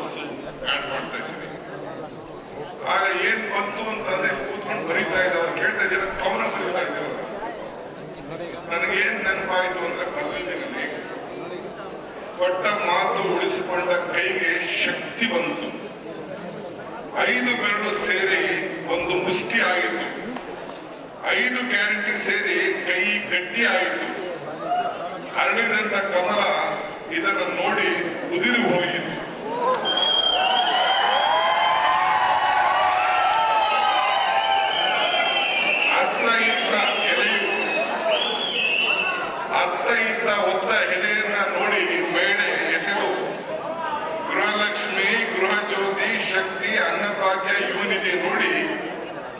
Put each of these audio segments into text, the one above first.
ವಾಪಸ್ಸು ಆ್ಯಡ್ ಮಾಡ್ತಾ ಇದ್ದೀನಿ ಆಗ ಏನ್ ಬಂತು ಅಂತಂದ್ರೆ ಕೂತ್ಕೊಂಡು ಬರೀತಾ ಇದ್ದವ್ರು ಕೇಳ್ತಾ ಇದ್ದೀರ ಕವನ ಬರೀತಾ ಇದ್ದೀರ ನನಗೆ ನೆನಪಾಯ್ತು ಅಂದ್ರೆ ಬರೆದಿದ್ದೀನಿ ದೊಡ್ಡ ಮಾತು ಉಳಿಸಿಕೊಂಡ ಕೈಗೆ ಶಕ್ತಿ ಬಂತು. ಐದು ಬೆರಳು ಸೇರಿ ಒಂದು ಮುಷ್ಟಿ ಆಯಿತು ಐದು ಗ್ಯಾರಂಟಿ ಸೇರಿ ಕೈ ಗಟ್ಟಿ ಆಯಿತು ಅರಳಿದಂತ ಕಮಲ ಇದನ್ನು ನೋಡಿ ಉದಿರು ಹೋಯಿತು. ಅತ್ತ ಇತ್ತ ಒತ್ತ ಹೆಣೆಯನ್ನ ನೋಡಿ ಮೇಳೆ ಎಸೆದು. ಗೃಹಲಕ್ಷ್ಮಿ ಗೃಹ ಜ್ಯೋತಿ ಶಕ್ತಿ, ಅನ್ನಭಾಗ್ಯ, ಯುವನಿಧಿ ನೋಡಿ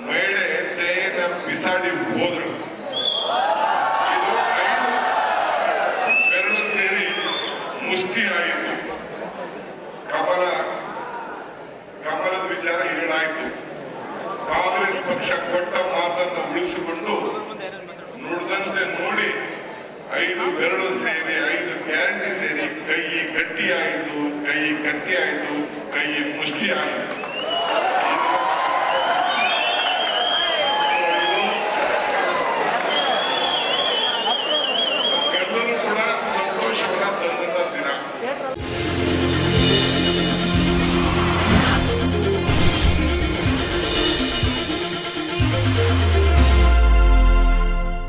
ಮೇಳೆ ತೇನ ಬಿಸಾಡಿ ಹೋದಳು ಇದು ಐದು ಬೆರಳು ಸೇರಿ ಮುಷ್ಟಿ ಆಯಿತು. ಕಮಲ, ಕಮಲದ ವಿಚಾರ ಹೇಳಾಯಿತು ಕಾಂಗ್ರೆಸ್ ಪಕ್ಷ ಕೊಟ್ಟ ಮಾತನ್ನು ಉಳಿಸಿಕೊಂಡು ಸೇರಿ ಐದು ಗ್ಯಾರಂಟಿ ಸೇರಿ ಕೈ ಗಟ್ಟಿಯಾಯಿತು ಕೈ ಗಟ್ಟಿಯಾಯಿತು, ಕೈ ಮುಷ್ಟಿಯಾಯಿತು. ಎಲ್ಲರೂ ಕೂಡ ಸಂತೋಷವನ್ನ ತಂದಂತ ದಿನ.